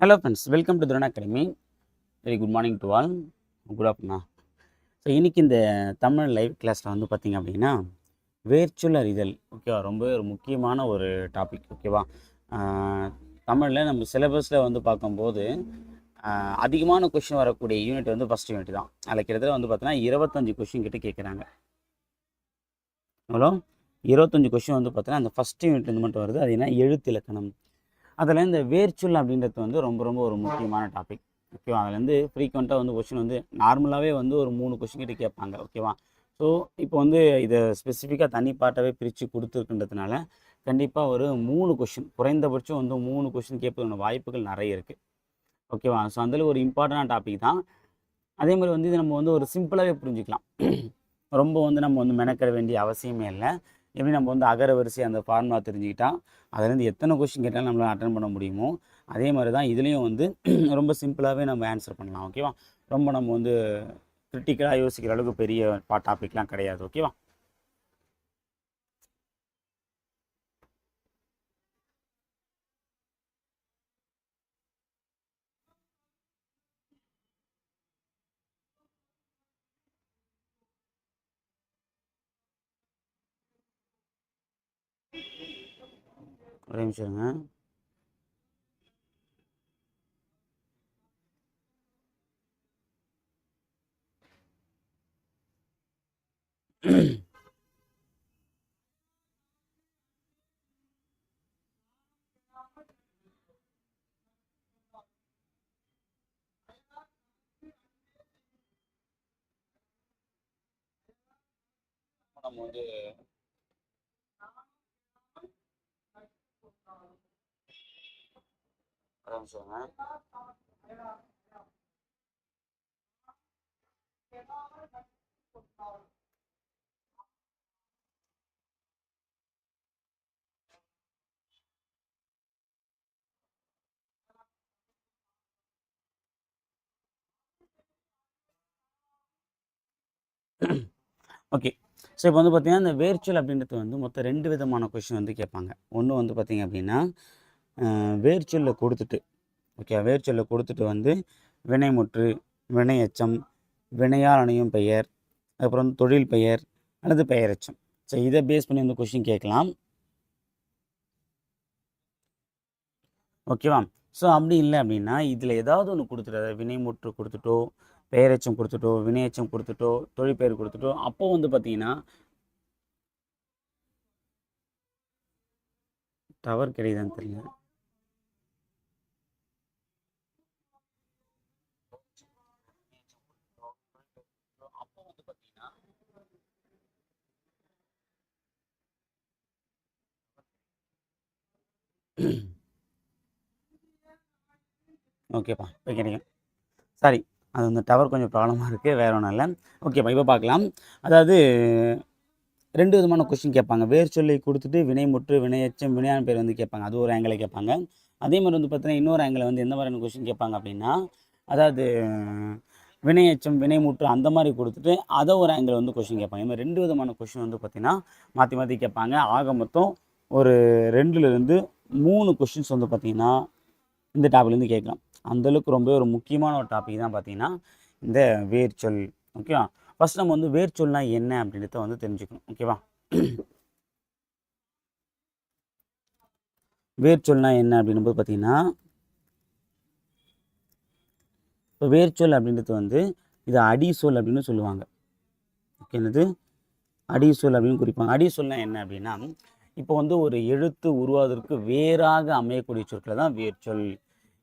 Hello friends welcome to Thurana academy very good morning to all good afternoon so இன்றைக்கி இந்த Tamil live கிளாஸில் வந்து பார்த்திங்க அப்படின்னா வேர்ச்சுவல் அறிதல் ஓகேவா ரொம்ப ஒரு முக்கியமான ஒரு டாபிக் ஓகேவா தமிழில் நம்ம சிலபஸில் வந்து பார்க்கும்போது அதிகமான கொஷின் வரக்கூடிய யூனிட் வந்து ஃபஸ்ட் யூனிட் தான். அதில் கிட்டத்தட்ட வந்து பார்த்தீங்கன்னா இருபத்தஞ்சு கொஷின் கிட்ட கேட்குறாங்க எவ்வளோ இருபத்தஞ்சி கொஷின் வந்து பார்த்தீங்கன்னா அந்த ஃபஸ்ட் யூனிட்லேருந்து மட்டும் வருது. அது என்ன? எழுத்து இலக்கணம். அதில் இந்த வேர்ச்சுவல் அப்படின்றது வந்து ரொம்ப ரொம்ப ஒரு முக்கியமான டாபிக் ஓகேவா அதுலேருந்து ஃப்ரீக்வெண்ட்டாக வந்து கொஷின் வந்து நார்மலாகவே வந்து ஒரு மூணு கொஷின் கிட்ட கேட்பாங்க. ஓகேவா ஸோ இப்போ வந்து இதை ஸ்பெசிஃபிக்காக தனி பாட்டாகவே பிரித்து கொடுத்துருக்குன்றதுனால கண்டிப்பாக ஒரு மூணு கொஷின் குறைந்தபட்சம் வந்து மூணு கொஷின் கேட்பதுக்கான வாய்ப்புகள் நிறைய இருக்குது ஓகேவா ஸோ அதில் ஒரு இம்பார்ட்டண்டான டாபிக் தான். அதே மாதிரி வந்து இது நம்ம வந்து ஒரு சிம்பிளாகவே புரிஞ்சுக்கலாம். ரொம்ப வந்து நம்ம வந்து மெனக்கிட வேண்டிய அவசியமே இல்லை. எப்படி நம்ம வந்து அகர வரிசை அந்த ஃபார்முலா தெரிஞ்சுக்கிட்டால் அதுலேருந்து எத்தனை கொஷின் கேட்டாலும் நம்மளால் அட்டன் பண்ண முடியுமோ அதே மாதிரி தான் இதுலேயும் வந்து ரொம்ப சிம்பிளாகவே நம்ம ஆன்சர் பண்ணலாம் ஓகேவா ரொம்ப நம்ம வந்து கிரிட்டிக்கலாக யோசிக்கிற அளவுக்கு பெரிய பா டாபிக்லாம் கிடையாது ஓகேவா ஒரு நிமிஷம் இருங்க நம்ம வந்து ஒரு ஓகே ஸோ இப்போ வந்து பார்த்தீங்கன்னா இந்த வேர்ச்சுவல் அப்படின்றது வந்து மொத்தம் ரெண்டு விதமான கொஷின் வந்து கேட்பாங்க. ஒன்று வந்து பார்த்தீங்க அப்படின்னா வேர்ச்சுவலில் கொடுத்துட்டு ஓகே வேர்ச்சுவலில் கொடுத்துட்டு வந்து வினைமுற்று வினையச்சம் வினையால் அணையும் பெயர் அப்புறம் வந்து தொழில் பெயர் அல்லது பெயரச்சம் ஸோ இதை பேஸ் பண்ணி வந்து கொஷின் கேட்கலாம். ஓகேவா ஸோ அப்படி இல்லை அப்படின்னா இதில் ஏதாவது ஒன்று கொடுத்துட்டு வினைமுற்று கொடுத்துட்டோ பெயரெச்சம் கொடுத்துட்டோ வினையச்சம் கொடுத்துட்டோ தொழிற்பெயர் கொடுத்துட்டோ அப்போ வந்து பார்த்தீங்கன்னா டவர் கிடையாதுன்னு தெரியல. ஓகேப்பா வைக்கிறீங்க. கிடைக்கும் சாரி அது வந்து டவர் கொஞ்சம் ப்ராப்ளமாக இருக்குது வேற ஒன்றும் இல்லை. ஓகேப்பா இப்போ பார்க்கலாம் அதாவது ரெண்டு விதமான கொஷின் கேட்பாங்க. வேர் சொல்லி கொடுத்துட்டு வினைமுற்று வினையச்சம் வினையான பேர் வந்து கேட்பாங்க. அது ஒரு ஆங்கிளை கேட்பாங்க. அதே மாதிரி வந்து பார்த்தீங்கன்னா இன்னொரு ஆங்கிளை வந்து எந்த மாதிரியான கொஷின் கேட்பாங்க அப்படின்னா அதாவது வினையச்சம் வினைமுற்று அந்த மாதிரி கொடுத்துட்டு அதை ஒரு ஆங்கிள் வந்து கொஷின் கேட்பாங்க. இந்த ரெண்டு விதமான கொஷின் வந்து பார்த்தீங்கன்னா மாற்றி மாற்றி கேட்பாங்க. ஆக மொத்தம் ஒரு ரெண்டுலேருந்து மூணு கொஷின்ஸ் வந்து பார்த்திங்கன்னா இந்த டாப்பிக்லேருந்து கேட்கலாம். அந்தளவுக்கு ரொம்ப ஒரு முக்கியமான ஒரு டாபிக் தான் பார்த்தீங்கன்னா இந்த வேர்ச்சொல். ஓகேவா ஃபர்ஸ்ட் நம்ம வந்து வேர்ச்சொல்னா என்ன அப்படின்றத வந்து தெரிஞ்சுக்கணும். ஓகேவா வேர்ச்சொல்னா என்ன அப்படின்னும்போது பார்த்தீங்கன்னா இப்போ வேர்ச்சொல் அப்படின்றது வந்து இது அடிசொல் அப்படின்னு சொல்லுவாங்க. ஓகே என்னது? அடிசொல் அப்படின்னு குறிப்பாங்க. அடிசொல்னா என்ன அப்படின்னா இப்போ வந்து ஒரு எழுத்து உருவாவதற்கு வேறாக அமையக்கூடிய சொற்களை தான் வேர்ச்சொல்.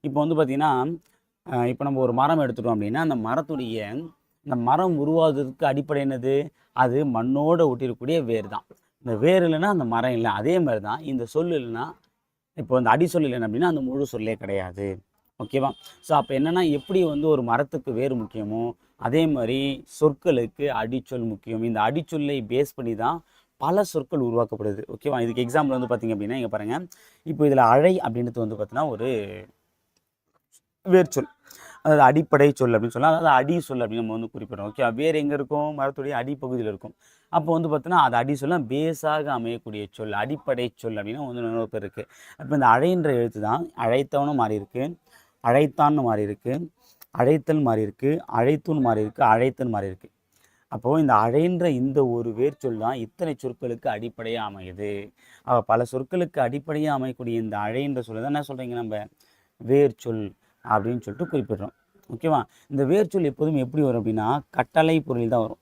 இப்போ வந்து பார்த்திங்கன்னா இப்போ நம்ம ஒரு மரம் எடுத்துட்டோம் அப்படின்னா அந்த மரத்துடைய இந்த மரம் உருவாவதற்கு அடிப்படை என்னது? அது மண்ணோடு ஒட்டிருக்கக்கூடிய வேர் தான் இந்த வேர் இல்லைன்னா அந்த மரம் இல்லை. அதே மாதிரி தான் இந்த சொல் இல்லைன்னா இப்போ இந்த அடி சொல் இல்லைன்னு அப்படின்னா அந்த முழு சொல்லே கிடையாது. ஓகேவா? ஸோ அப்போ என்னென்னா எப்படி வந்து ஒரு மரத்துக்கு வேர் முக்கியமோ அதே மாதிரி சொற்களுக்கு அடிச்சொல் முக்கியம். இந்த அடிச்சொல்லை பேஸ் பண்ணி தான் பல சொற்கள் உருவாக்கப்படுது. ஓகேவா? இதுக்கு எக்ஸாம்பிள் வந்து பார்த்திங்க அப்படின்னா இங்கே பாருங்கள் இப்போ இதில் அழை அப்படின்றது வந்து பார்த்தீங்கன்னா ஒரு வேர்ச்சொல் அதாவது அடிப்படை சொல் அப்படின்னு சொல்லலாம் அதாவது அடி சொல் அப்படின்னு நம்ம வந்து குறிப்பிடுறோம். ஓகே வேறு எங்கே இருக்கும்? மரத்துடைய அடிப்பகுதியில் இருக்கும். அப்போ வந்து பார்த்தோன்னா அது அடி சொல்லாம் பேஸாக அமையக்கூடிய சொல் அடிப்படை சொல் அப்படின்னா வந்து இன்னொரு பேர் இருக்குது அப்போ இந்த அழைன்ற எழுத்து தான் அழைத்தவனும் மாறி இருக்கு அழைத்தான்னு மாறி இருக்கு அழைத்தல் மாறி இருக்கு அழைத்துன்னு மாறி இருக்கு அழைத்தல் மாறி இருக்கு அப்போது இந்த அழைன்ற இந்த ஒரு வேர்ச்சொல் தான் இத்தனை சொற்களுக்கு அடிப்படையாக அமையுது. அப்போ பல சொற்களுக்கு அடிப்படையாக அமையக்கூடிய இந்த அழைன்ற சொல்ல தான் என்ன சொல்கிறீங்க நம்ம? வேர்ச்சொல் அப்படின்னு சொல்லிட்டு குறிப்பிடுறோம். ஓகேவா? இந்த வேர்ச்சொல் எப்போதும் எப்படி வரும் அப்படின்னா கட்டளை பொருளில் தான் வரும்.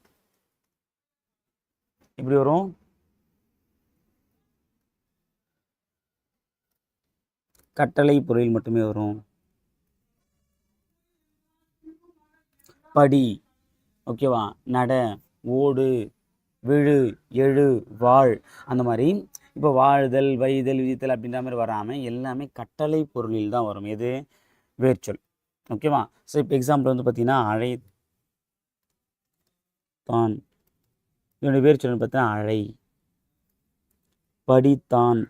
எப்படி வரும்? கட்டளை பொருளில் மட்டுமே வரும். படி. ஓகேவா? நட ஓடு விழு எழு வாழ். அந்த மாதிரி. இப்போ வாழ்தல் வைதல் விதித்தல் அப்படின்ற மாதிரி வராமல் எல்லாமே கட்டளை பொருளில் தான் வரும். எது? வேர்ச்சொல். ஓகேவா? ஸோ இப்போ எக்ஸாம்பிள் வந்து பார்த்தீங்கன்னா அழை தான் இதனுடைய வேர்ச்சொல் பார்த்தீங்கன்னா அழை. படித்தான்.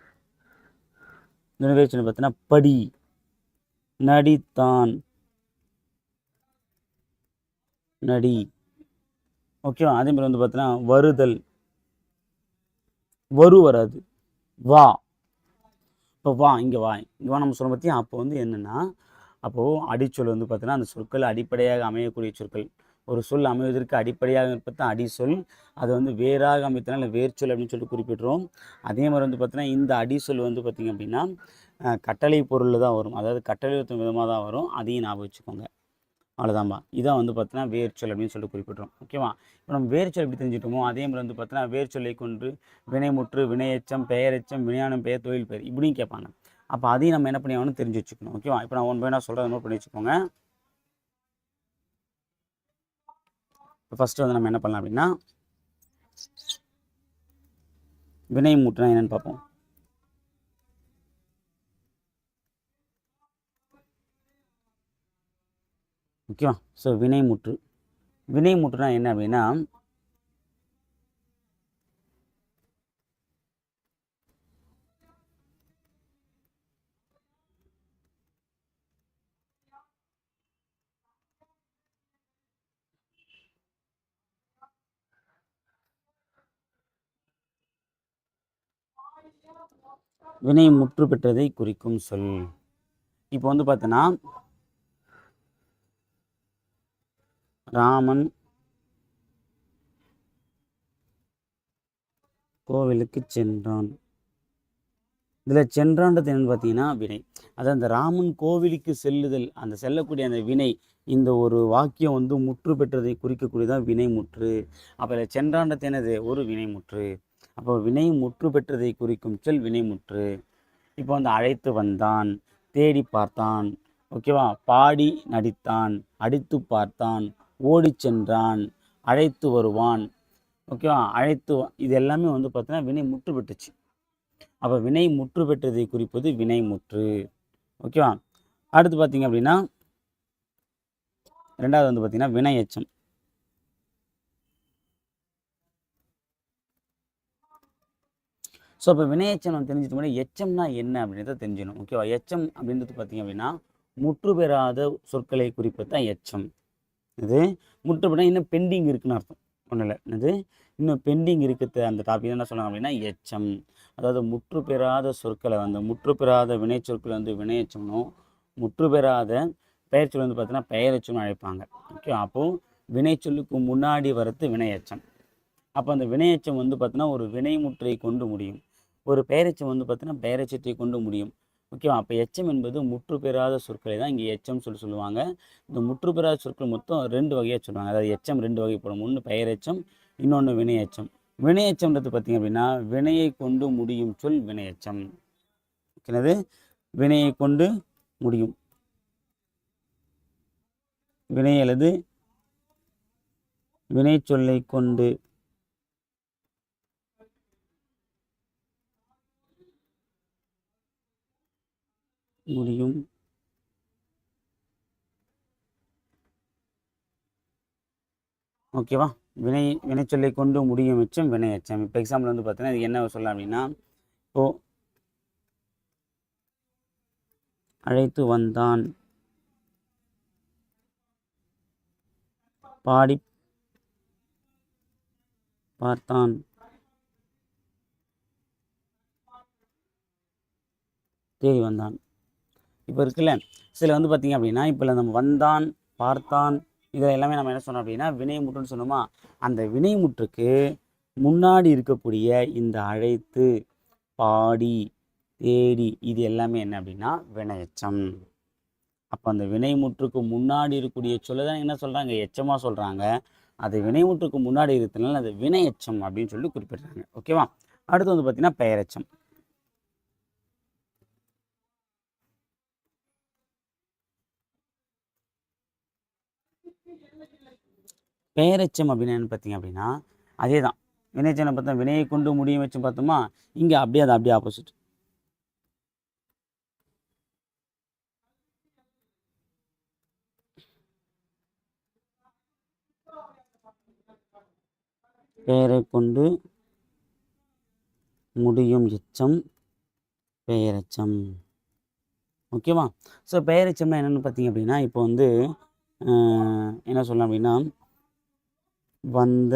இதனுடைய வேர்ச்சொல் பார்த்தீங்கன்னா படி. நடித்தான். நடி. ஓகேவா? அதே மாதிரி வந்து பார்த்தீங்கன்னா வருதல். வரு வராது. வா. இப்போ வா இங்கே வா. இங்கே வா நம்ம சொல்ல பற்றி அப்போ வந்து என்னென்னா அப்போது அடிச்சொல் வந்து பார்த்தீங்கன்னா அந்த சொற்கள் அடிப்படையாக அமையக்கூடிய சொற்கள். ஒரு சொல் அமைவதற்கு அடிப்படையாக இருப்பது தான் அடிசொல். அது வந்து வேறாக அமைத்தனால வேர்ச்சொல் அப்படின்னு சொல்லிட்டு குறிப்பிடுறோம் அதே மாதிரி வந்து பார்த்தீங்கன்னா இந்த அடிசொல் வந்து பார்த்திங்க அப்படின்னா கட்டளை பொருளில் தான் வரும். அதாவது கட்டளை விதமாக தான் வரும். அதையும் ஞாபகம் வச்சுக்கோங்க. அவ்வளோதான்பா இதான் வந்து பார்த்தீங்கன்னா வேர்ச்சொல் அப்படின்னு சொல்லிட்டு குறிப்பிட்றோம் ஓகேவா? இப்போ நம்ம வேர்ச்சொல் எப்படி தெரிஞ்சுட்டோமோ அதே மாதிரி வந்து பார்த்தீங்கன்னா வேர்ச்சொல்லை கொண்டு வினைமுற்று வினையச்சம் பெயரச்சம் வினையானம் பெயர் தொழில் பெயர் இப்படியும் கேட்பாங்க. அப்போ அதையும் நம்ம என்ன பண்ணி ஆகணும் தெரிஞ்சு வச்சுக்கணும். ஓகேவா? இப்போ நான் ஒன் பை நான் சொல்கிறத நோட் பண்ணி வச்சுக்கோங்க. இப்போ ஃபஸ்ட்டு வந்து நம்ம என்ன பண்ணலாம் அப்படின்னா வினை மூட்டுனா என்னென்னு பார்ப்போம். ஓகேவா? ஸோ வினை முற்று வினை முற்றுனா என்ன அப்படின்னா வினை முற்று பெற்றதை குறிக்கும் சொல். இப்போ வந்து பார்த்தோன்னா ராமன் கோவிலுக்கு சென்றான். இதில் சென்றான்றது என்னன்னு பார்த்தீங்கன்னா வினை. அதாவது அந்த ராமன் கோவிலுக்கு செல்லுதல் அந்த செல்லக்கூடிய அந்த வினை இந்த ஒரு வாக்கியம் வந்து முற்று பெற்றதை குறிக்கக்கூடியதான் வினைமுற்று. அப்போ இதில் சென்றான்றது என்னது? ஒரு வினைமுற்று. அப்போ வினை முற்று பெற்றதை குறிக்கும் சொல் வினைமுற்று இப்போ வந்து அழைத்து வந்தான் தேடி பார்த்தான் ஓகேவா பாடி நடித்தான் அடித்து பார்த்தான் ஓடிச் சென்றான் அழைத்து வருவான் ஓகேவா அழைத்து இது எல்லாமே வந்து பார்த்தீங்கன்னா வினை முற்று பெற்றுச்சு. அப்போ வினை முற்று பெற்றதை குறிப்பது வினை முற்று ஓகேவா அடுத்து பார்த்தீங்க அப்படின்னா ரெண்டாவது வந்து பார்த்தீங்கன்னா வினை எச்சம் ஸோ இப்போ வினையச்சம் நம்ம தெரிஞ்சுட்டு முன்னாடி எச்சம்னா என்ன அப்படின்றத தெரிஞ்சுக்கணும் ஓகேவா எச்சம் அப்படின்றது பார்த்தீங்க அப்படின்னா முற்று பெறாத சொற்களை குறிப்பது தான் எச்சம். இது முற்று பெறா இன்னும் பெண்டிங் இருக்குன்னு அர்த்தம். ஒன்றும் இல்லை. இது இன்னும் பெண்டிங் இருக்குது அந்த டாபிக் என்ன சொன்னாங்க அப்படின்னா எச்சம். அதாவது முற்று பெறாத சொற்களை வந்து முற்று பெறாத வினைச்சொற்களை வந்து வினையச்சம்னும் முற்று பெறாத பெயர்ச்சொல் வந்து பார்த்தீங்கன்னா பெயரெச்சம்னு அழைப்பாங்க. ஓகே அப்போது வினைச்சொல்லுக்கு முன்னாடி வரது வினையச்சம். அப்போ அந்த வினையச்சம் வந்து பார்த்தீங்கன்னா ஒரு வினைமுற்றை கொண்டு முடியும். ஒரு பெயரெச்சம் வந்து பார்த்தீங்கன்னா பெயரெச்சத்தை கொண்டு முடியும். ஓகேவா? அப்போ எச்சம் என்பது முற்று பெறாத சொற்களை தான் இங்கே எச்சம் சொல்லி சொல்லுவாங்க. இந்த முற்று பெறாத சொற்கள் மொத்தம் ரெண்டு வகையாக சொல்லுவாங்க. அதாவது எச்சம் ரெண்டு வகைப்படும் ஒன்று பெயரெச்சம் இன்னொன்று வினையச்சம். வினையச்சம்ன்றது பார்த்தீங்க அப்படின்னா வினையை கொண்டு முடியும் சொல் வினையச்சம். ஓகேனது வினையை கொண்டு முடியும். வினை அல்லது வினை சொல்லை கொண்டு முடியும் ஓகேவா? வினை வினைச்சொல்லை கொண்டு முடியும் எச்சம் வினை எச்சம் இப்போ எக்ஸாம்பிள் வந்து பார்த்தீங்கன்னா இது என்ன சொல்லலாம் அப்படின்னா இப்போ அழைத்து வந்தான். பாடி பார்த்தான். தேடி வந்தான். இப்போ இருக்குல்ல. சில வந்து பார்த்தீங்க அப்படின்னா இப்போ நம்ம வந்தான் பார்த்தான் இதில் எல்லாமே நம்ம என்ன சொன்னோம் அப்படின்னா வினைமுற்றுன்னு சொன்னோமா? அந்த வினைமுற்றுக்கு முன்னாடி இருக்கக்கூடிய இந்த அழைத்து பாடி தேடி இது எல்லாமே என்ன அப்படின்னா வினையச்சம். அப்போ அந்த வினைமுற்றுக்கு முன்னாடி இருக்கக்கூடிய சொல்ல தான் என்ன சொல்கிறாங்க எச்சமாக சொல்கிறாங்க அது வினைமுற்றுக்கு முன்னாடி இருக்கிறதுனால அது வினையச்சம் அப்படின்னு சொல்லி குறிப்பிடுறாங்க. ஓகேவா? அடுத்து வந்து பார்த்திங்கன்னா பெயரெச்சம். பெயரச்சம் அப்படின்னு என்ன பார்த்தீங்க அப்படின்னா அதே தான் வினைச்சனை பார்த்தா வினையை கொண்டு முடியும் வச்சு பார்த்தோமா இங்கே அப்படியே அது அப்படியே ஆப்போசிட் பெயரை கொண்டு முடியும் எச்சம் பெயரச்சம். ஓகேவா? ஸோ பெயரச்சம்னா என்னென்னு பார்த்தீங்க அப்படின்னா இப்போ வந்து என்ன சொல்லலாம் அப்படின்னா வந்த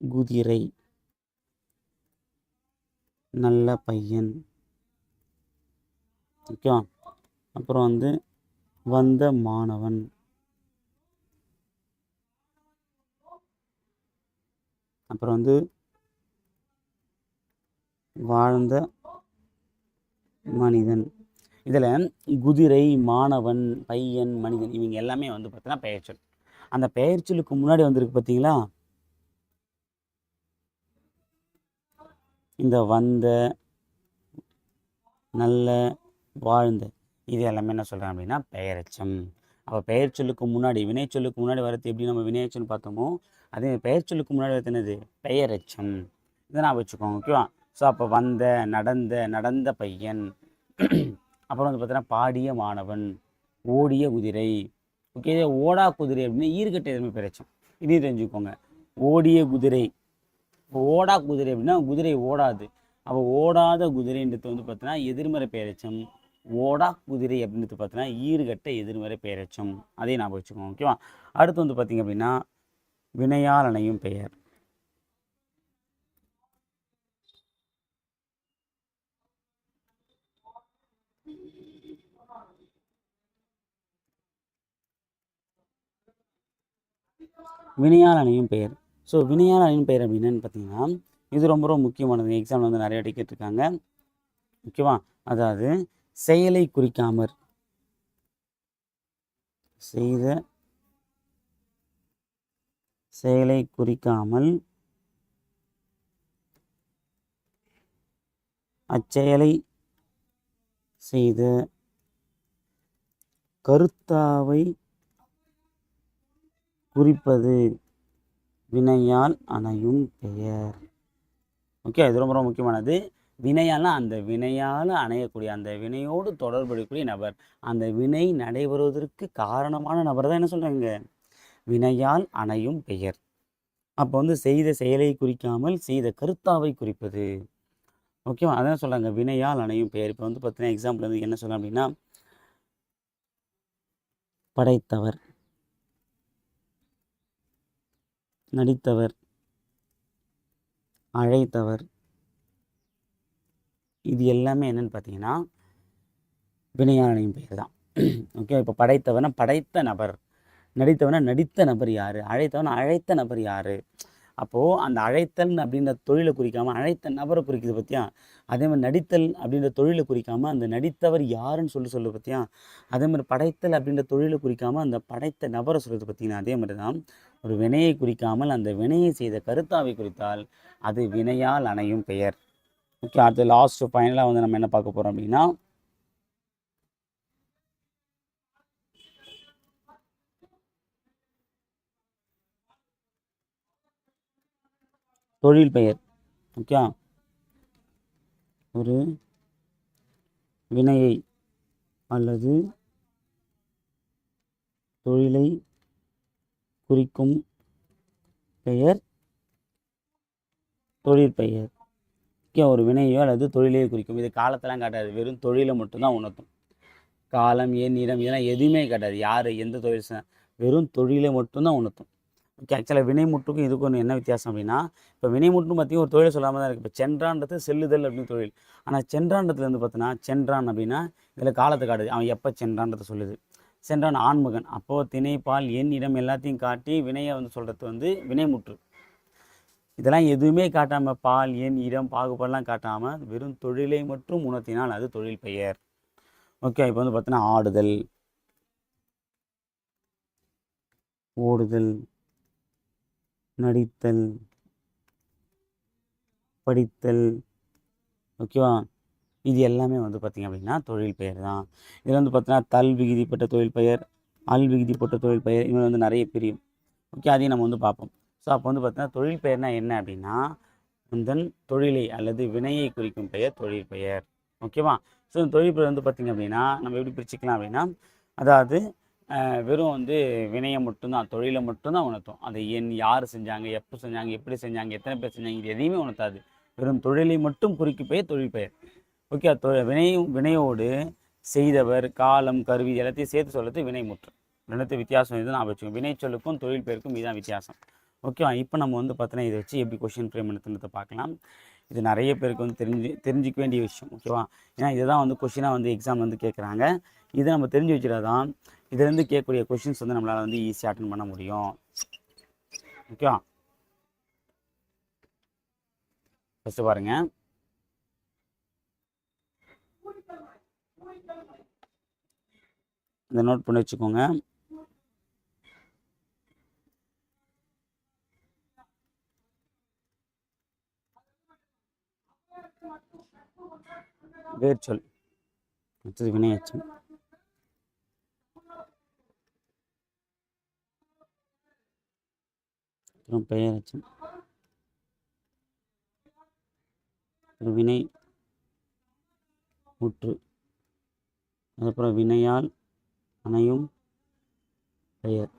குதிரை. நல்ல பையன். ஓகேவா அப்புறம் வந்து வந்த மாணவன். அப்புறம் வந்து வாழ்ந்த மனிதன். இதில் குதிரை மாணவன் பையன் மனிதன் இவங்க எல்லாமே வந்து பார்த்தீங்கன்னா பெயர்ச்சொல் அந்த பெயர்ச்சொல்லுக்கு முன்னாடி வந்திருக்கு பார்த்தீங்களா இந்த வந்த நல்ல வாழ்ந்த இது எல்லாமே என்ன சொல்கிறேன் அப்படின்னா பெயரெச்சம். அப்போ பெயர்ச்சொல்லுக்கு முன்னாடி வினைச்சொல்லுக்கு முன்னாடி வரது எப்படி நம்ம வினையச்சொல் பார்த்தோமோ அதே பெயர்ச்சொல்லுக்கு முன்னாடி வரது என்னது? பெயரச்சம். இதை நான் வச்சுக்கோங்க ஓகேவா ஸோ அப்போ வந்த நடந்த நடந்த பையன். அப்புறம் வந்து பார்த்தீங்கன்னா பாடிய மாணவன் ஓடிய குதிரை. ஓகே இதே ஓடா குதிரை அப்படின்னா ஈர்கட்ட எதிர்மை பெயரெச்சம் இதையும் தெரிஞ்சுக்கோங்க. ஓடிய குதிரை. இப்போ ஓடா குதிரை அப்படின்னா குதிரை ஓடாது. அப்போ ஓடாத குதிரைன்றது வந்து பார்த்தீங்கன்னா எதிர்மறை பேரச்சம். ஓடா குதிரை அப்படின்றது பார்த்தீங்கன்னா ஈறுகட்ட எதிர்மறை பேரச்சம். அதையும் ஞாபகம் வச்சுக்கோங்க ஓகேவா அடுத்து வந்து பார்த்தீங்க அப்படின்னா வினையால் அணையும் பெயர். வினையால் அணியும் பெயர். ஸோ வினையால் அணியும் பெயர் அப்படின்னு பார்த்தீங்கன்னா இது ரொம்ப ரொம்ப முக்கியமானது. எக்ஸாமில் வந்து நிறைய கேட்டிருக்காங்க. ஓகேவா? அதாவது செயலை குறிக்காமற். செய்த செயலை குறிக்காமல் அச்செயலை செய்த கருத்தாவை குறிப்பது வினையால் அணையும் பெயர். ஓகே இது ரொம்ப ரொம்ப முக்கியமானது. வினையால்னா அந்த வினையால் அணையக்கூடிய அந்த வினையோடு தொடர்புடையக்கூடிய நபர். அந்த வினை நடைபெறுவதற்கு காரணமான நபர் தான் என்ன சொல்கிறாங்க வினையால் அணையும் பெயர். அப்போ வந்து செய்த செயலை குறிக்காமல் செய்த கருத்தாவை குறிப்பது. ஓகேவா அதான் சொல்கிறாங்க வினையால் அணையும் பெயர். இப்போ வந்து பார்த்தீங்கன்னா எக்ஸாம்பிள் வந்து என்ன சொல்லலாம் அப்படின்னா படைத்தவர். நடித்தவர் அழைத்தவர். இது எல்லாமே என்னன்னு பார்த்தீங்கன்னா வினையாளனின் பெயர் தான் ஓகே இப்போ படைத்தவனா படைத்த நபர். நடித்தவனா நடித்த நபர் யார்? அழைத்தவனா அழைத்த நபர் யார்? அப்போது அந்த அழைத்தல் அப்படின்ற தொழிலை குறிக்காமல் அழைத்த நபரை குறிக்குது பற்றியா அதே மாதிரி நடித்தல் அப்படின்ற தொழிலை குறிக்காமல் அந்த நடித்தவர் யாருன்னு சொல்லி சொல்லு பற்றியா அதே மாதிரி படைத்தல் அப்படின்ற தொழிலை குறிக்காமல் அந்த படைத்த நபரை சொல்கிறது பார்த்தீங்கன்னா அதே மாதிரி தான் ஒரு வினையை குறிக்காமல் அந்த வினையை செய்த கருத்தாவை குறித்தால் அது வினையால் அணையும் பெயர். ஓகே அடுத்து லாஸ்ட் ஃபைனலாக வந்து நம்ம என்ன பார்க்க போகிறோம் அப்படின்னா தொழில் பெயர். ஓகே? ஒரு வினையை அல்லது தொழிலை குறிக்கும் பெயர் தொழிற்பெயர் ஓகே? ஒரு வினையோ அல்லது தொழிலையோ குறிக்கும். இது காலத்தெல்லாம் காட்டாது. வெறும் தொழிலை மட்டும்தான் உணர்த்தும். காலம் ஏன் நிறம் இதெல்லாம் எதுவுமே காட்டாது. யார் எந்த தொழில் வெறும் தொழிலை மட்டும்தான் உணர்த்தும். ஓகே ஆக்சுவலாக வினைமுற்றுக்கும் இதுக்கும் ஒன்று என்ன வித்தியாசம் அப்படின்னா இப்போ வினைமுற்றும் பார்த்தீங்கன்னா ஒரு தொழில் சொல்லாமல் தான் இருக்குது இப்போ சென்றான்றது செல்லுதல் அப்படின்னு தொழில். ஆனால் சென்றான்றதுல வந்து பார்த்தீங்கன்னா சென்றான் அப்படின்னா இதில் காலத்தை காட்டுது. அவன் எப்போ சென்றான்றதை சொல்லுது. சென்றான் ஆண்மகன். அப்போது திணைப்பால் என் எண் இடம் எல்லாத்தையும் காட்டி வினையை வந்து சொல்கிறது வந்து வினைமுற்று இதெல்லாம் எதுவுமே காட்டாமல் பால் எண் இடம் பாகுபாடெலாம் காட்டாமல் வெறும் தொழிலை மட்டும் உணர்த்தினால் அது தொழில் பெயர். ஓகே இப்போ வந்து பார்த்தீங்கன்னா ஆடுதல் ஓடுதல் நடித்தல் படித்தல் ஓகேவா இது எல்லாமே வந்து பார்த்திங்க அப்படின்னா தொழில் பெயர் தான். இதில் வந்து பார்த்தீங்கன்னா தல் விகுதிப்பட்ட தொழில் பெயர் அல் விகுதிப்பட்ட தொழில் பெயர் இவங்க வந்து நிறைய பிரியும் ஓகே அதையும் நம்ம வந்து பார்ப்போம். ஸோ அப்போ வந்து பார்த்தீங்கன்னா தொழில் பெயர்னா என்ன அப்படின்னா முந்தன் தொழிலை அல்லது வினையை குறிக்கும் பெயர் தொழில் பெயர். ஓகேவா ஸோ இந்த தொழில் பெயர் வந்து பார்த்திங்க அப்படின்னா நம்ம எப்படி பிரிச்சுக்கலாம் அப்படின்னா அதாவது வெறும் வந்து வினையை மட்டும்தான் தொழிலை மட்டும்தான் உணர்த்தும். அதை என் யார் செஞ்சாங்க எப்போ செஞ்சாங்க எப்படி செஞ்சாங்க எத்தனை பேர் செஞ்சாங்க இது எதையுமே உணர்த்தாது. வெறும் தொழிலை மட்டும் குறிக்கு பெயர் தொழில் பெயர். ஓகே தொ வினையும் வினையோடு செய்தவர் காலம் கருவி எல்லாத்தையும் சேர்த்து சொல்றது வினைமுற்று ரெண்டுத்தையும் வித்தியாசம் இது நான் வச்சுக்கோங்க. வினை சொல்லுக்கும் தொழில் பெயருக்கும் இதுதான் வித்தியாசம். ஓகேவா இப்போ நம்ம வந்து பார்த்தோன்னா இதை வச்சு எப்படி கொஷின் ஃப்ரேம் எடுத்துன்றதை பார்க்கலாம். இது நிறைய பேருக்கு வந்து தெரிஞ்சு தெரிஞ்சிக்க வேண்டிய விஷயம். ஓகேவா? ஏன்னா இதுதான் வந்து கொஷினாக வந்து எக்ஸாம் வந்து கேட்குறாங்க. இதை நம்ம தெரிஞ்சு வச்சுட்டாதான் இதுலேருந்து கேட்கக்கூடிய கொஷின்ஸ் வந்து நம்மளால் வந்து ஈஸியாக அட்டன் பண்ண முடியும். ஓகேவா ஃபஸ்ட்டு பாருங்க. இதை நோட் பண்ணி வச்சுக்கோங்க. வேர்ச்சொல். அடுத்தது வினையச்சம் அப்புறம் பெயர் அச்சம் அப்புறம் வினை. முற்று அதுக்கப்புறம் வினையால் அணையும் பெயர்.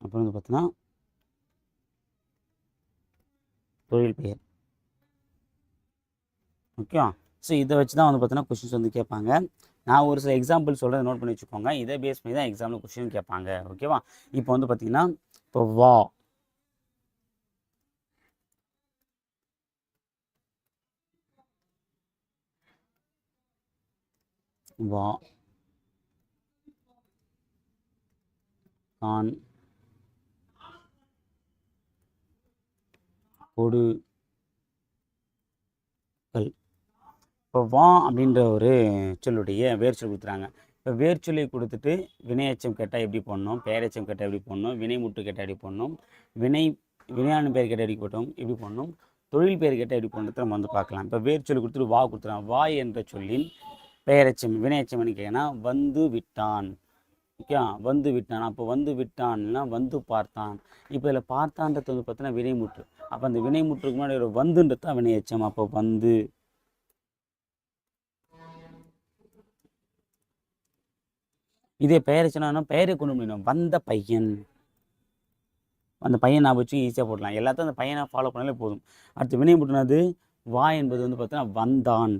அப்புறம் வந்து பார்த்தீங்கன்னா தொழில் பெயர். ஓகே? ஸோ இதை வச்சு தான் வந்து பார்த்தீங்கன்னா கொஷின்ஸ் வந்து கேட்பாங்க. நான் ஒரு சில எக்ஸாம்பிள் சொல்கிறத நோட் பண்ணி வச்சுக்கோங்க. இதை பேஸ் பண்ணி தான் எக்ஸாமில் கொஷின் கேட்பாங்க. ஓகேவா இப்போ வந்து பார்த்தீங்கன்னா இப்போ வா. வா. கான். கொடு. கல் இப்போ வா அப்படின்ற ஒரு சொல்லுடைய வேர்ச்சொல் கொடுத்துறாங்க. இப்போ வேர்ச்சொல்லி கொடுத்துட்டு வினையச்சம் கேட்டால் எப்படி பண்ணணும் பெயரெச்சம் கேட்டால் எப்படி பண்ணணும் வினைமுட்டு கேட்டால் எப்படி போடணும்? வினை வினையான பெயர் கேட்டால் எப்படி போட்டோம் எப்படி போடணும்? தொழில் பெயர் கேட்டால் எப்படி பண்ணுறது நம்ம வந்து பார்க்கலாம். இப்போ வேர்ச்சொல்லி கொடுத்துட்டு வா கொடுத்துறான். வா என்ற சொல்லின் பெயரெச்சம் வினையச்சம் கேட்கனா வந்து விட்டான். ஓகே வந்து விட்டான். அப்போ வந்து விட்டான்னா வந்து பார்த்தான். இப்போ இதில் பார்த்தான்றது வந்து பார்த்தீங்கன்னா வினைமுற்று. அப்போ அந்த வினைமுற்றுக்கு முன்னாடி ஒரு வந்துன்றது தான் வினையச்சம். அப்போ வந்து இதே பெயரச்சனா பெயரை கொண்டு முடியணும் வந்த பையன். அந்த பையன் நான் வச்சு ஈஸியாக போடலாம். எல்லாத்தையும் அந்த பையனை ஃபாலோ பண்ணாலே போதும். அடுத்து வினைமுற்றுனது வா என்பது வந்து பார்த்தீங்கன்னா வந்தான்.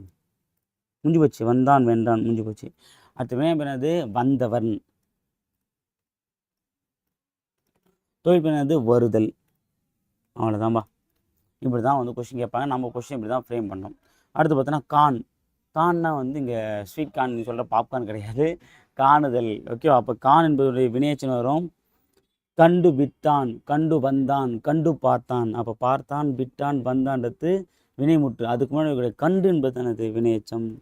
முடிஞ்சு போச்சு. வந்தான் வென்றான் முடிஞ்சு போச்சு. அடுத்து வினை பண்ணது வந்தவன். தொழில் பண்ணது வருதல். அவ்வளோதான்பா இப்படி தான் வந்து கொஷின் கேட்பாங்க. நம்ம கொஷின் இப்படி தான் ஃப்ரேம் பண்ணோம் அடுத்து பார்த்தோன்னா கான். கான்னா வந்து இங்கே ஸ்வீட் கான் சொல்கிற பாப்கார்ன் கிடையாது. காணுதல். ஓகேவா அப்போ கான் என்பதுடைய வினையச்சன் வரும். கண்டு விட்டான் கண்டு வந்தான் கண்டு பார்த்தான். அப்போ பார்த்தான் விட்டான் வந்தான்றது வினைமுற்று. அதுக்கு முன்னாடி கண்டு என்பது தானே வினையச்சம்.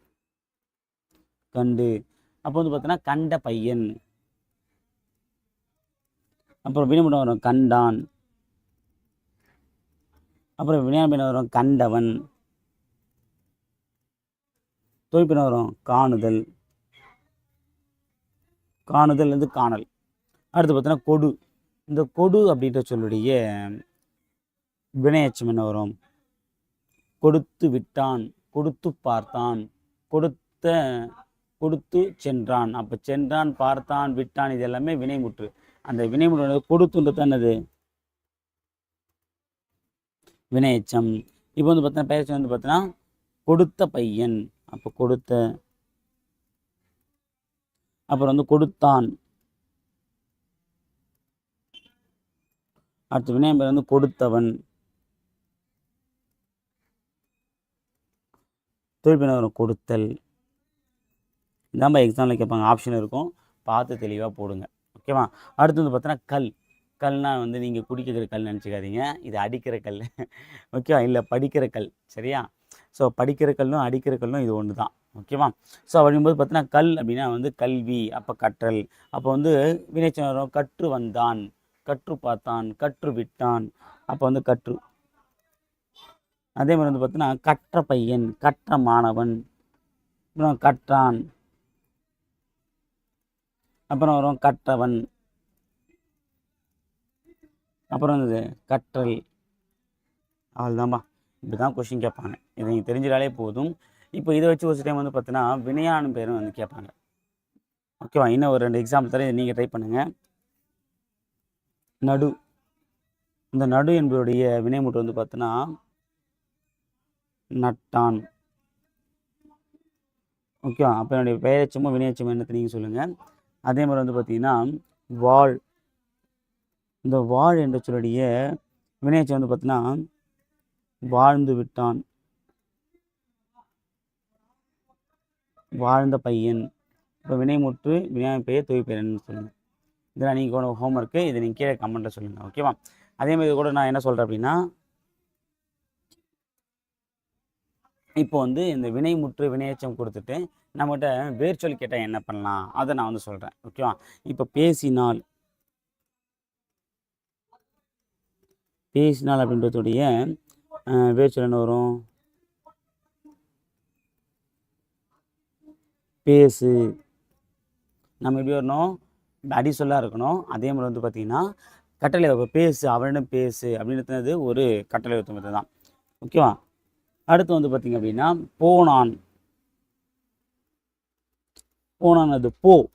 கண்டு. அப்போ வந்து பார்த்தோன்னா கண்ட பையன். அப்புறம் வினைமுறை வரும் கண்டான். அப்புறம் வினையான வரும் கண்டவன். தொய்ப்பின வரும் காணுதல். காணுதல்லேருந்து வந்து காணல். அடுத்து பார்த்தோன்னா கொடு. இந்த கொடு அப்படின்ற சொல்லுடைய வினையச்சம் என்ன வரும்? கொடுத்து விட்டான் கொடுத்து பார்த்தான் கொடுத்த கொடுத்து சென்றான். அப்போ சென்றான் பார்த்தான் விட்டான் இது எல்லாமே வினைமுற்று. அந்த வினைமுற்று கொடுத்துன்றது என்னது? வினையச்சம். இப்போ வந்து பார்த்தீங்கன்னா பெயர்ச்சி வந்து பார்த்தீங்கன்னா கொடுத்த பையன். அப்போ கொடுத்த அப்புறம் வந்து கொடுத்தான். அடுத்து வினையம் பேர் வந்து கொடுத்தவன். தொழில் வரும் கொடுத்தல். இதாம்பா எக்ஸாமில் கேட்பாங்க. ஆப்ஷன் இருக்கும். பார்த்து தெளிவாக போடுங்க. ஓகேவா அடுத்து வந்து பார்த்தீங்கன்னா கல். கல்னால் வந்து நீங்கள் குடிக்கிற கல் நினச்சிக்காதீங்க. இது அடிக்கிற கல். ஓகேவா இல்லை படிக்கிற கல். சரியா? ஸோ படிக்கிற கல்லும் அடிக்கிற கல்லும் இது ஒன்று தான் ஓகேவா? ஸோ அப்படிங்கும்போது பார்த்தீங்கன்னா கல் அப்படின்னா வந்து கல்வி அப்போ கற்றல். அப்போ வந்து வினைச்சம் வரும் கற்று வந்தான் கற்று பார்த்தான் கற்று விட்டான். அப்போ வந்து கற்று. அதே மாதிரி வந்து பார்த்தீங்கன்னா கற்ற பையன் கற்ற மாணவன் அப்புறம் கற்றான். அப்புறம் வரும் கற்றவன். அப்புறம் வந்து கற்றல். அவ்வளோதான்பா இப்படி தான் கொஷின் கேட்பாங்க. இதை நீங்கள் தெரிஞ்சிடாலே போதும். இப்போ இதை வச்சு ஒரு டைம் வந்து பார்த்தீங்கன்னா வினையானும் பேரும் வந்து கேட்பாங்க. ஓகேவா இன்னும் ஒரு ரெண்டு எக்ஸாம்பிள் தரேன். இதை நீங்கள் ட்ரை பண்ணுங்கள் நடு. இந்த நடு என்பதுடைய வினைமுட்டு வந்து பார்த்தீங்கன்னா நட்டான். ஓகேவா அப்போ என்னுடைய பெயரச்சமோ வினையச்சமும் என்னத்தை நீங்கள் சொல்லுங்கள் அதே மாதிரி வந்து பார்த்தீங்கன்னா வாழ் இந்த வாழ் என்ற சொல்லுடைய வினையச்சம் வந்து பார்த்தீங்கன்னா வாழ்ந்து விட்டான். வாழ்ந்த பையன். இப்போ வினைமுற்று வினாய் பெயர் தொழில் சொல்லுங்கள் இதெல்லாம் நீங்கள் கூட ஹோம்ஒர்க்கு இதை நீங்கள் கீழே கமெண்ட்டில் சொல்லுங்கள் ஓகேவா அதே மாதிரி கூட நான் என்ன சொல்கிறேன் அப்படின்னா இப்போ வந்து இந்த வினைமுற்று வினையச்சம் கொடுத்துட்டு நம்மகிட்ட வேர்ச்சொல் கேட்டால் என்ன பண்ணலாம்? அதை நான் வந்து சொல்கிறேன் ஓகேவா இப்போ பேசினால் பேசினால் அப்படின்றதுடைய வேர்ச்சொல் என்ன வரும்? பேசு. நம்ம எப்படி வரணும்? அடி சொல்லாக இருக்கணும். அதே மாதிரி வந்து பார்த்திங்கன்னா கட்டளை வைப்பு பேசு அவனிடம் பேசு அப்படின்றது ஒரு கட்டளை வைத்த தான். ஓகேவா? அடுத்து வந்து பார்த்திங்க அப்படின்னா போனான். போனான் அது போ.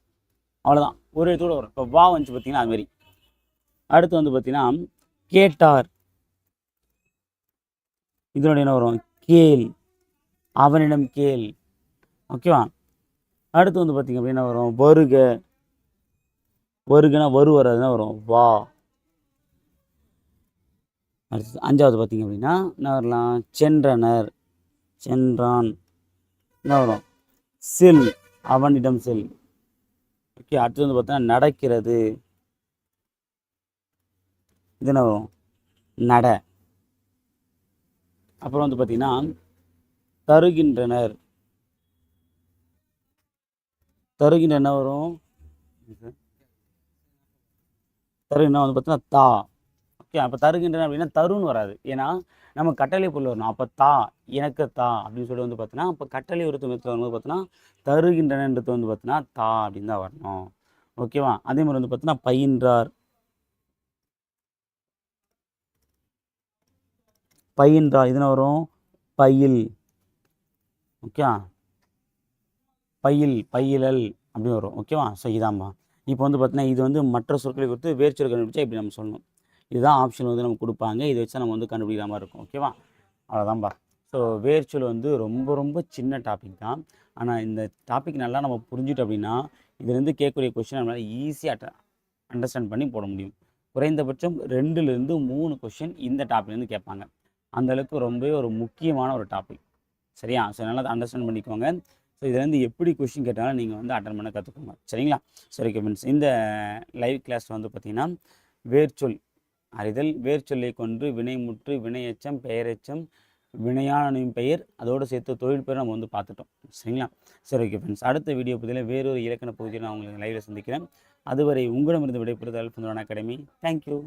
அவ்வளோதான் ஒரு இடத்தோட வரும். இப்போ வா வந்துச்சு பார்த்தீங்கன்னா அதுமாரி அடுத்து வந்து பார்த்தீங்கன்னா கேட்டார். இதனுடைய என்ன வரும்? கேள். அவனிடம் கேள். ஓகேவா? அடுத்து வந்து பார்த்தீங்க அப்படின்னா வரும் வருக. வருகனா வரு வராதுன்னா வரும் வா. அடுத்து அஞ்சாவது பார்த்தீங்க அப்படின்னா என்ன வரலாம் சென்றனர். சென்றான். என்ன வரும்? செல் அவனிடம் செல். ஓகே அடுத்து வந்து பார்த்தோன்னா நடக்கிறது. இது என்ன வரும்? நட. அப்புறம் வந்து பார்த்திங்கன்னா தருகின்றனர். தருகின்ற என்ன வரும்? தருகின்ற வந்து பார்த்தீங்கன்னா தா. ஓகே அப்போ தருகின்றன அப்படின்னா தருன்னு வராது. ஏன்னா நம்ம கட்டளை பொருள் வரணும். அப்போ தா எனக்கு தா அப்படின்னு சொல்லி வந்து பார்த்தீங்கன்னா அப்போ கட்டளை ஒருத்த மெத்தில் வரும்போது பார்த்தீங்கன்னா தருகின்றனன்றது வந்து பார்த்தீங்கன்னா தா அப்படின்னு தான் வரணும். ஓகேவா அதே மாதிரி வந்து பார்த்தீங்கன்னா பயின்றார். பயின்றார் இதுன்னு வரும் பயில். ஓகே பயில் பயிலல் அப்படின்னு வரும். ஓகேவா ஸோ இதாம்மா. இப்போ வந்து பார்த்தீங்கன்னா இது வந்து மற்ற சொற்களை கொடுத்து வேர்ச்சொல் கண்டுபிடிச்சா இப்படி நம்ம சொல்லணும். இதுதான் ஆப்ஷன் வந்து நம்ம கொடுப்பாங்க. இதை வச்சு நம்ம வந்து கண்டுபிடிக்கிற மாதிரி இருக்கும். ஓகேவா அவ்வளோதான்பா ஸோ வேர்ச்சொல் வந்து ரொம்ப ரொம்ப சின்ன டாபிக் தான். ஆனால் இந்த டாபிக் நல்லா நம்ம புரிஞ்சுட்டோம் அப்படின்னா இதுலேருந்து கேட்கக்கூடிய கொஷின் நம்மளால் ஈஸியாக அண்டர்ஸ்டாண்ட் பண்ணி போட முடியும். குறைந்தபட்சம் ரெண்டுலேருந்து மூணு கொஷின் இந்த டாப்பிக்லேருந்து கேட்பாங்க. அந்தளவுக்கு ரொம்பவே ஒரு முக்கியமான ஒரு டாபிக் சரியா? ஸோ நல்லா அண்டர்ஸ்டாண்ட் பண்ணிக்கோங்க. ஸோ இதுலேருந்து எப்படி கொஷின் கேட்டாலும் நீங்கள் வந்து அட்டன் பண்ண கற்றுக்கோங்க சரிங்களா? சரி ஓகே ஃப்ரெண்ட்ஸ் இந்த லைவ் கிளாஸ் வந்து பார்த்திங்கன்னா வேர்ச்சொல் அறிதல் வேர்ச்சொல்லை கொண்டு வினைமுற்று வினையச்சம் பெயரெச்சம் வினையானின் பெயர் அதோடு சேர்த்து தொழில் பெயர் நம்ம வந்து பார்த்துட்டோம். சரிங்களா? சரி ஓகே ஃப்ரெண்ட்ஸ் அடுத்த வீடியோ பகுதியில் வேறொரு இலக்கண பகுதியில் நான் உங்களுக்கு லைவில் சந்திக்கிறேன். அதுவரை உங்களிடமிருந்து விடைபெறுதல் அல்ஃபந்தோன் அகாடமி தேங்க்யூ